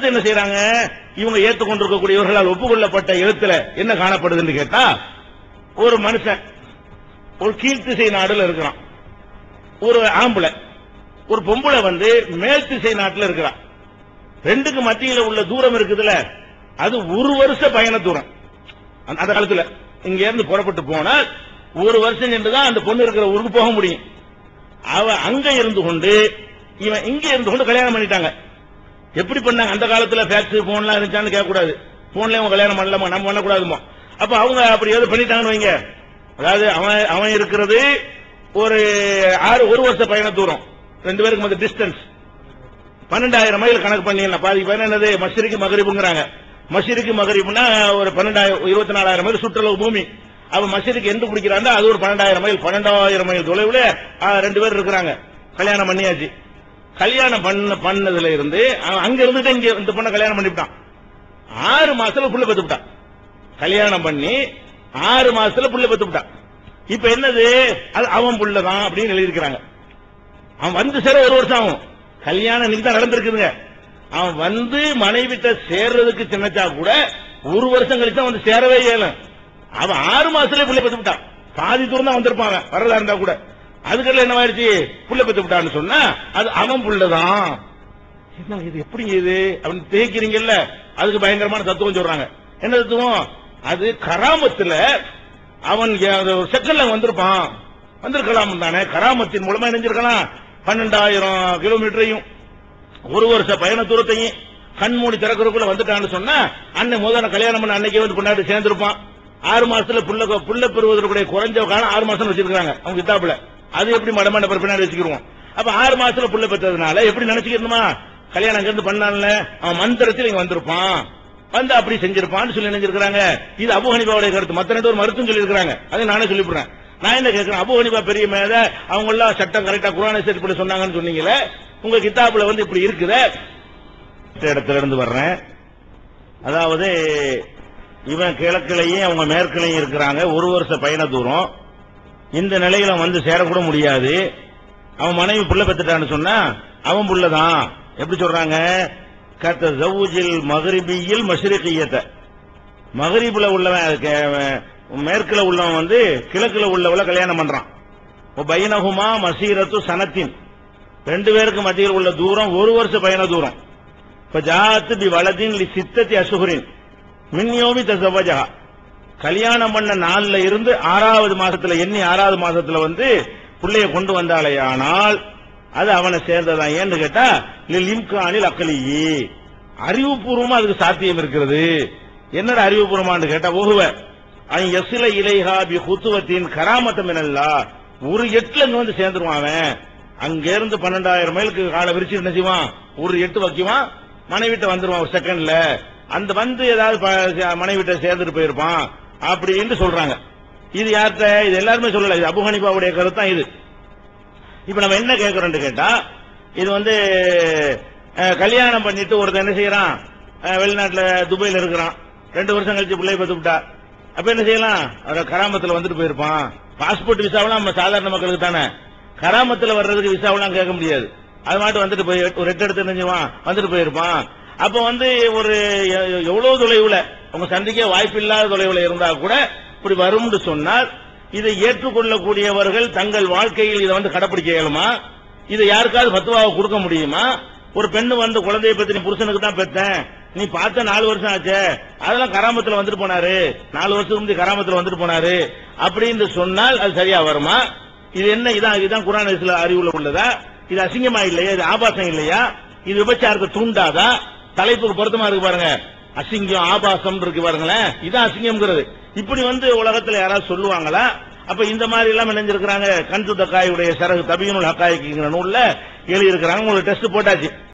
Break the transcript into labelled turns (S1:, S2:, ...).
S1: அடுத்து என்ன செய்யறாங்க? இவங்க ஏற்றுக்கொண்டிருக்கக்கூடியவர்களால் ஒப்புக்கொள்ளப்பட்ட எழுத்துல என்ன காணப்படுதுன்னு கேட்டா ஒரு மனுஷன் ஒரு கீழ்த்திசை நாடுல இருக்கிறான். ஒரு ஆம்பளை ஒரு பொம்பளை வந்து மேல் திசை நாட்டுல இருக்கிறான். ரெண்டுக்கு மத்தியில உள்ள தூரம் இருக்குதுல அது ஒரு வருஷ பயண தூரம். அந்த காலத்தில் காலத்துல இங்க இருந்து புறப்பட்டு போனால் ஒரு வருஷம் சென்றுதான் அந்த பொண்ணு இருக்கிற ஊருக்கு போக முடியும். அவ அங்க இருந்து கொண்டு இவன் இங்க இருந்து கொண்டு கல்யாணம் பண்ணிட்டாங்க. எப்படி பண்ணாங்க? அந்த காலத்துல ஃபேக்ஸ் போன்லாம் இருந்துச்சான்னு கேட்க கூடாது போன்ல அவங்க கல்யாணம் பண்ணலாமா? நம்ம பண்ணக்கூடாதுமா. அப்ப அவங்க அப்படி ஏதோ பண்ணிட்டாங்கன்னு வைங்க. அதாவது அவன் அவன் இருக்கிறது ஒரு ஆறு ஒரு வருஷ பயண தூரம். ரெண்டு பேருக்கு மத்த டிஸ்டன்ஸ் பன்னெண்டாயிரம் மைல் கணக்கு பண்ணிடலாம் பாதி பயணம் என்னது? மஷரிக்கு மகரிப்புங்கிறாங்க மஷரிக்கு மகரிப்புனா ஒரு பன்னெண்டாயிரம் இருபத்தி நாலாயிரம் மைல் சுற்றுலவு பூமி. அவ மஷரிக்கு எந்த பிடிக்கிறாங்க அது ஒரு பன்னெண்டாயிரம் மைல் பன்னெண்டாயிரம் மைல் தொலைவுல ரெண்டு பேர் இருக்கிறாங்க. கல்யாணம் பண்ணியாச்சு. கல்யாணம் பண்ண பண்ணதுல இருந்து அவன் அங்க இருந்துட்டு இங்க இந்த பொண்ணை கல்யாணம் பண்ணிவிட்டான். ஆறு மாசத்துல புள்ள பெத்துவிட்டான். கல்யாணம் பண்ணி ஆறு மாசத்துல புள்ள பெத்துவிட்டான். இப்ப என்னது? அது அவன் புள்ளதான் அப்படின்னு எழுதியிருக்கிறாங்க. அவன் வந்து சேர ஒரு வருஷம் ஆகும். கல்யாணம் இன்னைக்கு தான் நடந்திருக்குதுங்க. அவன் வந்து மனைவிட்ட சேர்றதுக்கு சின்னச்சா கூட ஒரு வருஷம் கழிச்சு அவன் வந்து சேரவே இயலும் அவன் ஆறு மாசத்துல புள்ள பெத்து விட்டான் பாதி தூரம் தான் வந்திருப்பான் வரதா இருந்தா கூட. அதுக்கெல்லாம் என்ன ஆயிடுச்சு புள்ள பெத்து விட்டான்னு சொன்னா அது அவன் புள்ளதான். என்ன இது எப்படி இது? அப்படின்னு தேய்க்கிறீங்கல்ல அதுக்கு பயங்கரமான தத்துவம் சொல்றாங்க. என்ன தத்துவம்? அது கராமத்துல அவன் செகண்ட்ல வந்திருப்பான். வந்திருக்கலாம் தானே கராமத்தின் மூலமா இணைஞ்சிருக்கலாம் பன்னெண்டாயிரம் கிலோமீட்டரையும் ஒரு வருஷ பயண தூரத்தையும் கண் மூடி திறக்கிறதுக்குள்ள வந்துட்டான்னு சொன்னா அண்ணன் முதல்ல கல்யாணம் பண்ண அன்னைக்கே வந்து கொண்டாடி சேர்ந்திருப்பான். ஆறு மாசத்துல புள்ள புள்ள பெறுவதற்குடைய குறைஞ்ச காலம் ஆறு மாசம் வச்சிருக்காங்க அவங்க கிட்டாப்புல அது எப்படி மடமண்ட பின்னாடி வச்சுக்கிருவோம். அப்ப ஆறு மாசத்துல புள்ள பெற்றதுனால எப்படி நினைச்சுக்கணுமா கல்யாணம் அங்கிருந்து பண்ணான்ல. அவன் மந்திரத்தில் இங்க வந்திருப்பான். வந்து அப்படி செஞ்சிருப்பான்னு சொல்லி நினைச்சிருக்காங்க இது அபு ஹனிபாவுடைய கருத்து. மத்த ஒரு மருத்துவம் சொல்லியிருக்காங்க அதை நானே சொல்லிவிடுறேன். நான் என்ன கேட்கிறேன்? அபு ஹனிபா பெரிய மேத. அவங்க எல்லாம் சட்டம் கரெக்டா குரானை சரி பண்ணி சொன்னாங்கன்னு சொன்னீங்களே. உங்க கித்தாப்புல வந்து இப்படி இருக்குதே. இடத்துல இருந்து வர்றேன். அதாவது இவன் கிழக்கிலையும் அவங்க மேற்கிலையும் இருக்கிறாங்க. ஒரு வருஷ பயண தூரம். இந்த நிலையில வந்து சேரக்கூட முடியாது. அவன் மனைவி புள்ள பெற்றுட்டான்னு சொன்னா அவன் புள்ளதான். எப்படி சொல்றாங்க? கத்த ஜவுஜில் மகரிபியில் மஷ்ரிகியத்தை மகரிபுல உள்ளவன் மேற்குல உள்ளவன் வந்து கிழக்குல உள்ளவள கல்யாணம் பண்றான். பைனகுமா மசீரத்து சனத்தின். ரெண்டு பேருக்கு மத்தியில் உள்ள தூரம் ஒரு வருஷ பயண தூரம். இப்ப ஜாத்து பி வலதின் சித்தத்தி அசுகுரின் மின்யோமி தசவஜகா கல்யாணம் பண்ண நாள்ல இருந்து ஆறாவது மாசத்துல எண்ணி ஆறாவது மாசத்துல வந்து பிள்ளைய கொண்டு வந்தாலே ஆனால் அது அவனை சேர்ந்ததான் ஏன்னு கேட்டா லிம்கானில் அக்கலியே அறிவுபூர்வமா அதுக்கு சாத்தியம் இருக்கிறது. என்னடா அறிவுபூர்வமான்னு கேட்டா ஓகுவ அவன் எசில இலைஹா பி குத்துவத்தின் கராமத்தம் என்னல்லா ஒரு எட்டுல இங்க வந்து சேர்ந்துருவான் அவன். அங்க இருந்து பன்னெண்டாயிரம் மைலுக்கு காலை விரிச்சு என்ன செய்வான்? ஒரு எட்டு வைக்குவான். மனைவிட்ட வந்துருவான் ஒரு செகண்ட்ல அந்த வந்து ஏதாவது ப- மனைவிட்ட சேர்ந்துட்டு போயிருப்பான். அப்படின்னு சொல்றாங்க. இது யார்கிட்ட? இது எல்லாருமே சொல்லல. இது அபு ஹனிஃபாவுடைய கருத்தான் இது. இப்ப நம்ம என்ன கேட்கறோம்னு கேட்டா இது வந்து கல்யாணம் பண்ணிட்டு ஒருத்தன் என்ன செய்யறான்? வெளிநாட்டுல துபாயில இருக்கிறான். ரெண்டு வருஷம் கழிச்சு பிள்ளை பத்து விட்டா. அப்ப என்ன செய்யலாம்? அவரை கராமத்துல வந்துட்டு போயிருப்பான். பாஸ்போர்ட் விசாவெல்லாம் நம்ம சாதாரண மக்களுக்கு தானே. கராமத்துல வர்றதுக்கு விசாவெல்லாம் கேட்க முடியாது. அது மாட்டு வந்துட்டு போய் ஒரு ரெட்டு எடுத்து நினைஞ்சுவான் வந்துட்டு போயிருப்பான். அப்ப வந்து ஒரு எவ்வளவு தொலைவுல அவங்க சந்திக்க வாய்ப்பு இல்லாத தொலைவுல இருந்தா கூட இப்படி வரும்னு சொன்னால் இதை ஏற்றுக்கொள்ளக்கூடியவர்கள் தங்கள் வாழ்க்கையில் இதை வந்து கடைபிடிக்க இயலுமா? இதை யாருக்காவது பத்துவாவை கொடுக்க முடியுமா? ஒரு பெண்ணு வந்து குழந்தைய பத்தி நீ புருஷனுக்கு தான் பெத்தேன் நீ பார்த்த நாலு வருஷம் ஆச்சே அதெல்லாம் கராமத்துல வந்துட்டு போனாரு நாலு வருஷத்துக்கு முந்தைய கராமத்துல வந்துட்டு போனாரு அப்படின்னு சொன்னால் அது சரியா வருமா? இது என்ன இதான் இதுதான் குரான் ஹதீஸ்ல அறிவுல உள்ளதா? இது அசிங்கமா இல்லையா? இது ஆபாசம் இல்லையா? இது விபச்சாரத்தை தூண்டாதா? தலைப்புக்கு பொருத்தமா இருக்கு பாருங்க. அசிங்கம் ஆபாசம் இருக்கு பாருங்களேன். இதான் அசிங்கம்ங்கிறது. இப்படி வந்து உலகத்துல யாராவது சொல்லுவாங்களா? அப்ப இந்த மாதிரி எல்லாம் நினைஞ்சிருக்கிறாங்க. கன்சு தக்காயுடைய சரகு தபியனுள் ஹக்காய்க்குங்கிற நூல்ல எழுதி இருக்கிறாங்க உங்களுக்கு டெஸ்ட் போட்டாச்சு.